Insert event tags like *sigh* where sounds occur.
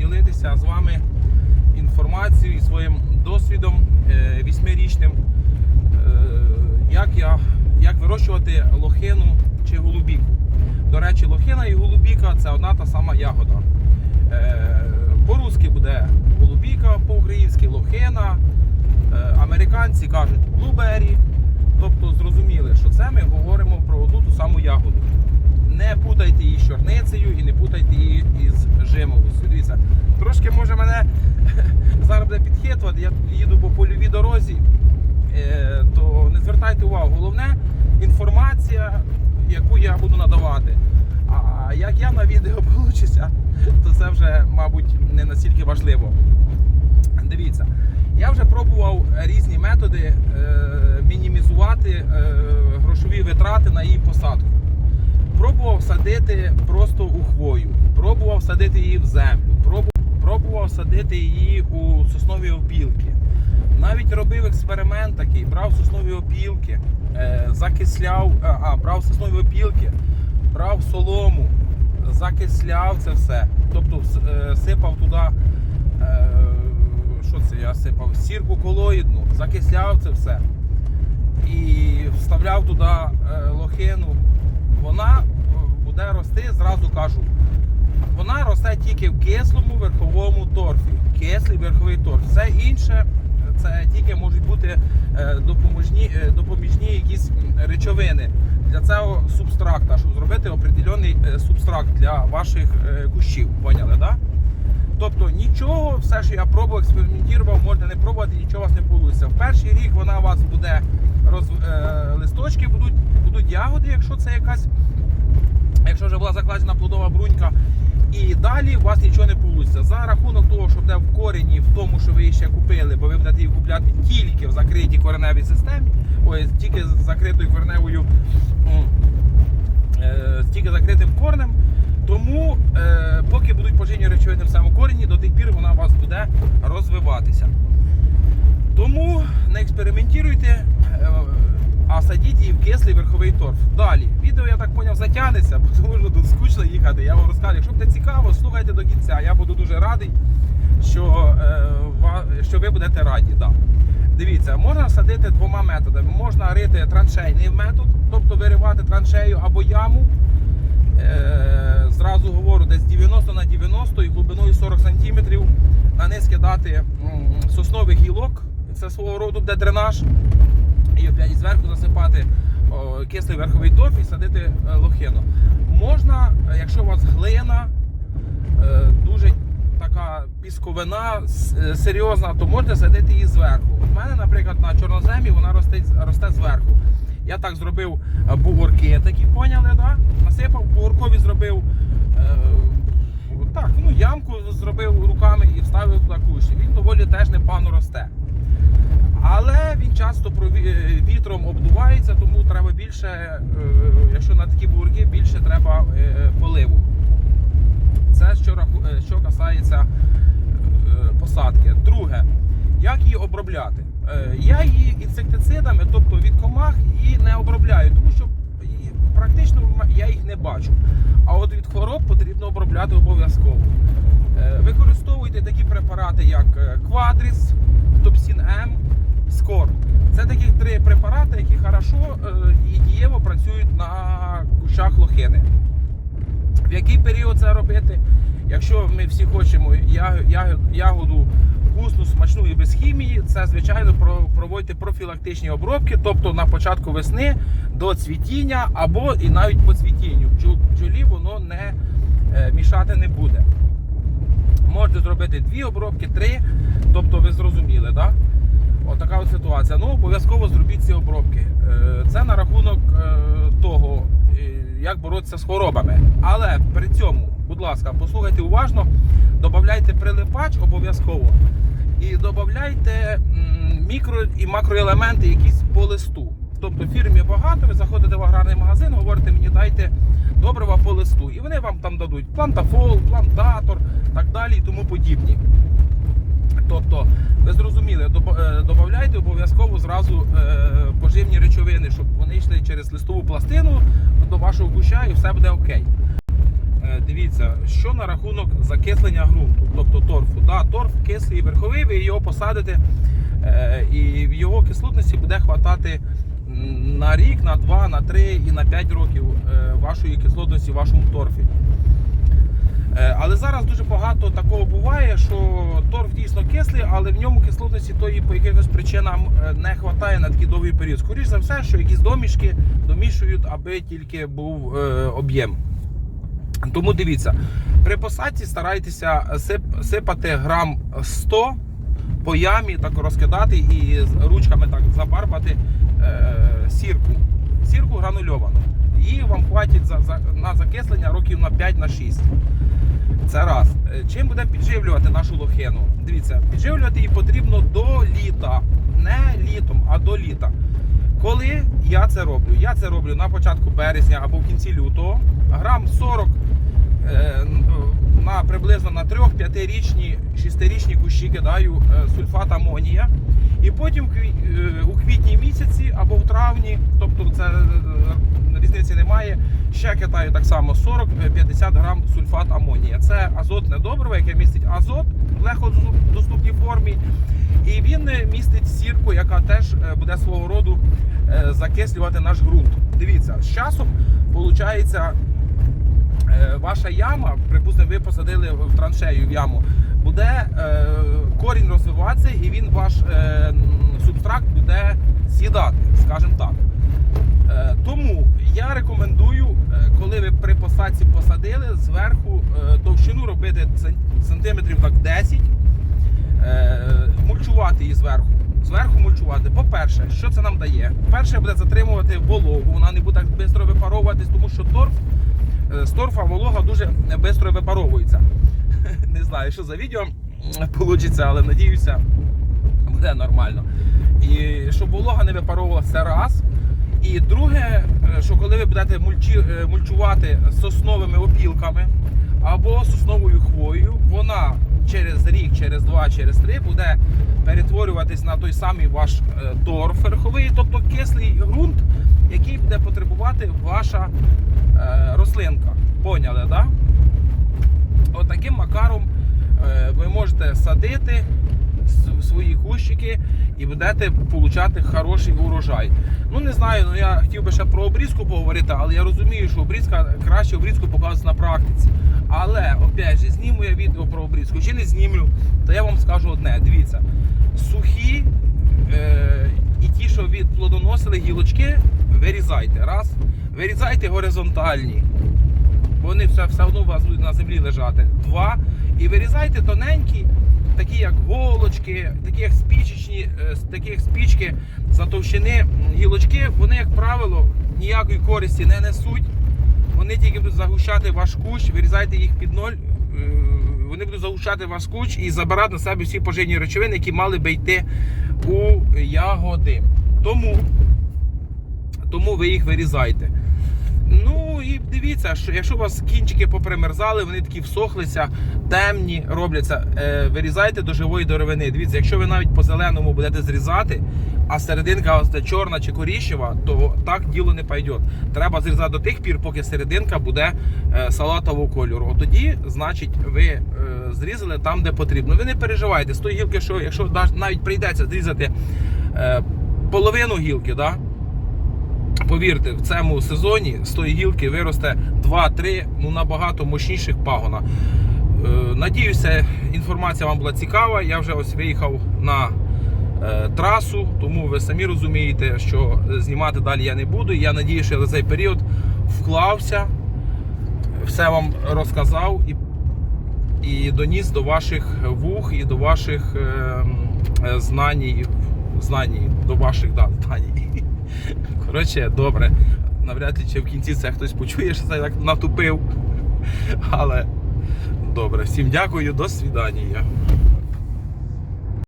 поділитися з вами інформацією і своїм досвідом е, вісьмирічним, е, як, я, як вирощувати лохину чи голубіку. До речі, лохина і голубіка це одна та сама ягода. Е, По-русски буде голубіка, по-українськи лохина. Американці кажуть блубері. Тобто зрозуміли, що це ми говоримо про одну ту саму ягоду. Не путайте її з чорницею і не путайте її із жимовістю. Дивіться, трошки може мене *laughs* зараз буде підхитувати, я їду по польовій дорозі, е, то не звертайте увагу. Головне інформація, яку я буду надавати. А як я на відео *laughs* получуся, то це вже, мабуть, не настільки важливо. Дивіться, я вже пробував різні методи е, мінімізувати е, грошові витрати на її посадку. Пробував садити просто у хвою, пробував садити її в землю, пробував, садити її у соснові опілки. Навіть робив експеримент такий, брав соснові опілки, е, закисляв, а, а, брав соснові опілки, брав солому, закисляв це все. Тобто е, сипав туди, е, що це я сипав? Сірку колоїдну, закисляв це все. І вставляв туди е, лохину. Вона е, буде рости, зразу кажу. Тільки в кислому верховому торфі. Кислий верховий торф. Все інше це тільки можуть бути е, допоможні, е, допоміжні якісь речовини для цього субстракта, щоб зробити определений е, субстракт для ваших кущів. Поняли? Да? Тобто нічого, все, що я пробував, експериментував, можна не пробувати, нічого у вас не вийде. В перший рік вона у вас буде роз, листочки, будуть, будуть ягоди, якщо це якась, якщо вже була закладена плодова брунька. І далі у вас нічого не вийде. За рахунок того, що буде в корені, в тому, що ви ще купили, бо ви будете її купляти тільки в закритій кореневій системі, ой, тільки з закритою кореневою, е, тільки закритим корнем. Тому, е, поки будуть поживні речовини в самому корені, до тих пір вона у вас буде розвиватися. Тому не експериментуйте, е, а садіть її в кислий верховий торф. Далі. Відео, я так поняв, затягнеться, *laughs* тому що тут скучно їхати. Я вам розкажу. Якщо буде цікаво, слухайте до кінця. Я буду дуже радий, що, е, що ви будете раді. Да. Дивіться, можна садити двома методами. Можна рити траншейний метод, тобто виривати траншею або яму. Е, зразу говорю, десь 90 на 90 і глибиною 40 см на низ кидати м, сосновий гілок. Це свого роду де дренаж. І опять зверху засипати кислий верховий торф і садити е, лохину. Можна, е, якщо у вас глина, е, дуже така пісковина е, серйозна, то можете садити її зверху. У мене, наприклад, на чорноземі вона росте, росте зверху. Я так зробив е, бугорки, такі поняли, да? насипав бугоркові, зробив е, так, ну, ямку зробив руками і вставив туди кущ. Він доволі теж непогано росте. Але він часто е, вітром обдувається, тому треба більше, е, якщо на такі бурки, більше треба е, поливу. Це що, що касається посадки. Друге, як її обробляти? Я її інсектицидами, тобто від комах, її не обробляю, тому що практично я їх не бачу. А от від хвороб потрібно обробляти обов'язково. Використовуйте такі препарати, як Quadris, Топсін М, Скор. Це такі три препарати, які хорошо е, і дієво працюють на кущах лохини. В який період це робити? Якщо ми всі хочемо ягоду вкусну, смачну і без хімії, це звичайно про- проводьте профілактичні обробки, тобто на початку весни до цвітіння або і навіть по цвітінню. Бджол- Бджолі воно не е, мішати не буде. Можете зробити дві обробки, три, тобто ви зрозуміли, так? Отака от ситуація. Ну, обов'язково зробіть ці обробки. Е, Це на рахунок е, того, е, як боротися з хворобами. Але при цьому, будь ласка, послухайте уважно, додавайте прилипач обов'язково. І додавайте мікро і макроелементи якісь по листу. Тобто фірмі багато, ви заходите в аграрний магазин, говорите мені дайте добрива по листу. І вони вам там дадуть плантафол, плантатор, так далі і тому подібні. Тобто, ви зрозуміли, додавайте обов'язково зразу е, поживні речовини, щоб вони йшли через листову пластину до вашого куща і все буде окей. Е, е, дивіться, що на рахунок закислення ґрунту, тобто торфу. Да, торф кислий верховий, ви його посадите, е, і в його кислотності буде хватати на рік, на два, на три і на п'ять років е, вашої кислотності в вашому торфі. Е, Але зараз дуже багато такого буває, що торф дійсно кислий, але в ньому кислотності тої по якихось причинам е, не вистачає на такий довгий період. Скоріше за все, що якісь домішки домішують, аби тільки був е, об'єм. Тому дивіться, при посадці старайтеся сип- сипати грам 100 по ямі, так розкидати і ручками так забарбати сірку. Сірку гранульовану. Хватить за, за, на закислення років на 5 на 6. Це раз. Е, Чим будемо підживлювати нашу лохину? Дивіться, підживлювати її потрібно до літа. Не літом, а до літа. Коли я це роблю? Я це роблю на початку березня або в кінці лютого. Грам 40 е, е, на приблизно на 3-5-річні, 6-річні кущі кидаю е, сульфат амонія. І потім е, у квітні місяці або в травні, тобто це різниці немає. Ще кидаю так само 40-50 грам сульфат амонія. Це азотне добриво, яке містить азот в легкодоступній формі. І він е, містить сірку, яка теж е, буде свого роду е, закислювати наш ґрунт. Дивіться, з часом виходить е, ваша яма, припустимо, ви посадили в траншею в яму, буде е, корінь розвиватися і він ваш е, субстракт буде сідати, скажімо так. Е, Тому я рекомендую, е, коли ви при посадці посадили, зверху е, товщину робити сантиметрів так 10, е, мульчувати її зверху. Зверху мульчувати. По-перше, що це нам дає? Перше буде затримувати вологу, вона не буде так швидко випаровуватись, тому що торф, е, з торфа волога дуже швидко випаровується. *laughs* Не знаю, що за відео вийде, але надіюся, буде нормально. І щоб волога не випаровувалася це раз. І друге, е, що коли ви будете мульчі, е, мульчувати сосновими опілками або сосновою хвоєю, вона через рік, через два, через три буде перетворюватись на той самий ваш е, торф верховий, тобто кислий ґрунт, який буде потребувати ваша рослинка. Поняли, так? Да? Отаким макаром е, ви можете садити свої кущики і будете отримати хороший урожай. Ну не знаю, ну я хотів би ще про обрізку поговорити, але я розумію, що обрізка краще обрізку показується на практиці. Але опять же, зніму я відео про обрізку чи не знімлю, то я вам скажу одне: дивіться, сухі е, і ті, що відплодоносили гілочки, вирізайте. Раз, вирізайте горизонтальні. Вони все, все одно у вас будуть на землі лежати. Два. І вирізайте тоненькі, такі як голочки, такі як спічечні, е, такі як спічки за товщини гілочки, вони, як правило, ніякої користі не несуть. Вони тільки будуть загущати ваш кущ, вирізайте їх під ноль. е, Вони будуть загущати ваш кущ і забирати на себе всі поживні речовини, які мали би йти у ягоди. Тому, тому ви їх вирізайте. Ну і дивіться, що якщо у вас кінчики попримерзали, вони такі всохлися, темні робляться, е, вирізайте до живої деревини. Дивіться, якщо ви навіть по зеленому будете зрізати, а серединка у вас чорна чи корішева, то так діло не пойде. Треба зрізати до тих пір, поки серединка буде е, салатового кольору. От тоді, значить, ви е, зрізали там, де потрібно. Ви не переживайте з тої гілки, що якщо навіть прийдеться зрізати е, половину гілки, да, повірте, в цьому сезоні з тої гілки виросте 2-3 ну, набагато мощніших пагона. Е, Надіюся, інформація вам була цікава. Я вже ось виїхав на е, трасу, тому ви самі розумієте, що знімати далі я не буду. Я надію, що я за цей період вклався, все вам розказав і, і доніс до ваших вух і до ваших е, е, знань, і- до ваших да. *laughs* Коротше, добре. Навряд ли чи в кінці це хтось почує, що це так натупив. *laughs* Але добре, всім дякую, до свидання.